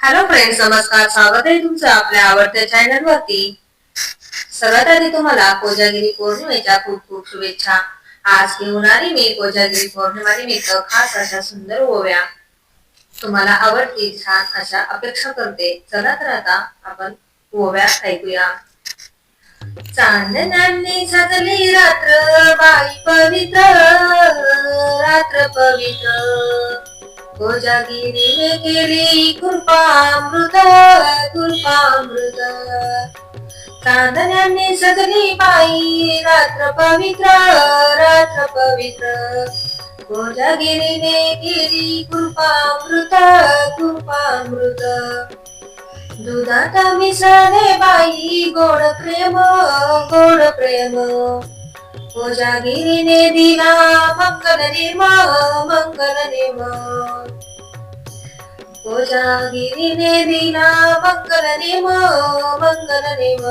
Hello friends नमस्कार स्वागत आहे तुमचं आपल्या आवडत्या चॅनल वरती. सगळ्यात आधी तुम्हाला कोजागिरी पौर्णिमेच्या खूप खूप शुभेच्छा. आज घेऊन आली मी कोजागिरी पौर्णिमा निमित्त खास अशा सुंदर ओव्या. तुम्हाला आवडतील छान अशा अपेक्षा करते. चला तर आता आपण ओव्या ऐकूया. चांदण्याने सजली रात्र बाई पवित्र रात्र पवित्र. कोजागिरीने केली कृपामृत कृपामृत चांदण्याने सजली बाई रात्र पवित्र रात्र पवित्र. कोजागिरीने केली कृपामृत कृपामृत दुधात मिसळले बाई गोड प्रेम गोड प्रेम. कोजागिरीने दिला मंगल नेम मंगल नेम कोजागिरीने दिला मंगल नेम मंगल नेम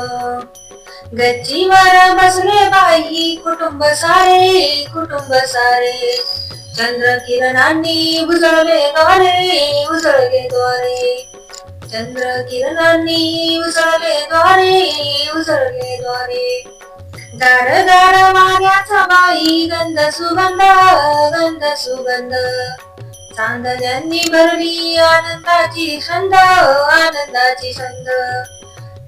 गच्चीवर बसले बाई कुटुंब सारे कुटुंब सारे चंद्र किरणांनी उजळले द्वारे उजळले द्वारे चंद्र किरणांनी उजळले द्वारे उजळले द्वारे गार गार वाऱ्याचा बाई गंध सुगंध गंध सुगंध. चांदण्यांनी भरली आनंदाची छंद आनंदाची छंद.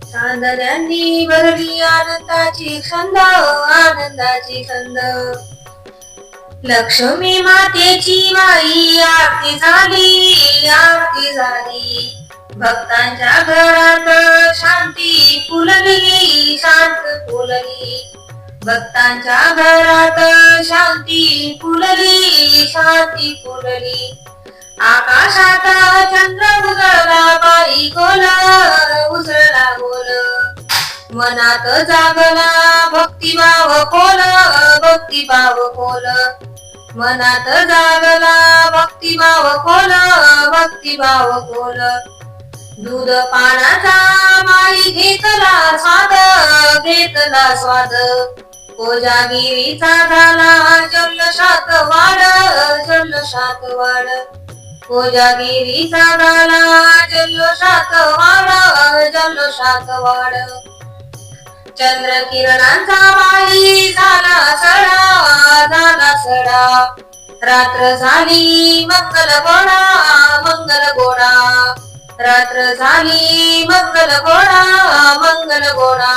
चांदण्यांनी भरली आनंदाची छंद आनंदाची छंद. लक्ष्मी मातेची बाई आरती झाली आरती झाली. भक्तांच्या घरात शांती फुलली शांत फुलली. भक्तांच्या घरात शांती फुलली शांती फुलली. आकाशात चंद्र उजळला बाई गोल उजळला गोल. मनात जागला भक्तिभाव खोल भक्तिभाव खोल. मनात जागला भक्तिभाव खोल भक्तिभाव खोल. दूध पानाचा माई घेतला स्वाद घेतला स्वाद. कोजागिरीचा झाला जल्लशात वाड जल्लशात वाड कोजागिरीचा झाला जल्लोषात वाड जल्लोषात वाड चंद्र किरणांचा बाई झाला सडा झाला सडा. रात्र झाली मंगल गोडा मंगल गोडा. रात्र झाली मंगल गोडा मंगल गोडा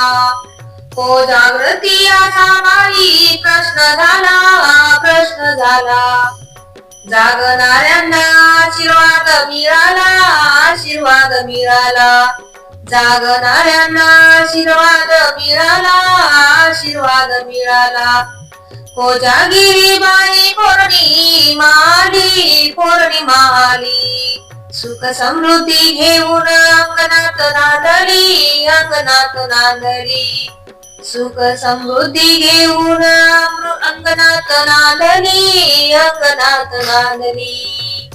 हो जागृती आता बाई प्रश्न झाला प्रश्न झाला. जागणाऱ्यांना आशीर्वाद मिळाला आशीर्वाद मिळाला. जागणाऱ्यांना आशीर्वाद मिळाला आशीर्वाद मिळाला. हो कोजागिरी बाई पौर्णिमा आली पौर्णिमा आली सुख समृद्धी घेऊन अंगणात नांदली अंगणात नांदली. सुख समृद्धी घेऊन अमृ- अंगणात नांदली अंगणात नांदली.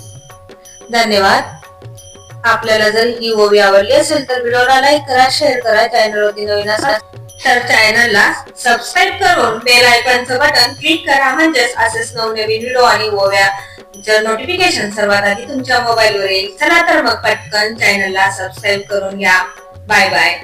धन्यवाद. आपल्याला जर ही ओवी आवडली असेल तर व्हिडिओला लाईक करा शेअर करा चॅनलवरती नवीन असाल तर चॅनलला सबस्क्राईब करून बेल आयकॉनचं बटन क्लिक करा. म्हणजेच असेच नवनवीन व्हिडिओ आणि ओव्या नोटिफिकेशन सर्वात आधी तुमच्या मोबाईलवर येईल चला तर मग पटकन चॅनलला सबस्क्राईब करून घ्या. Bye bye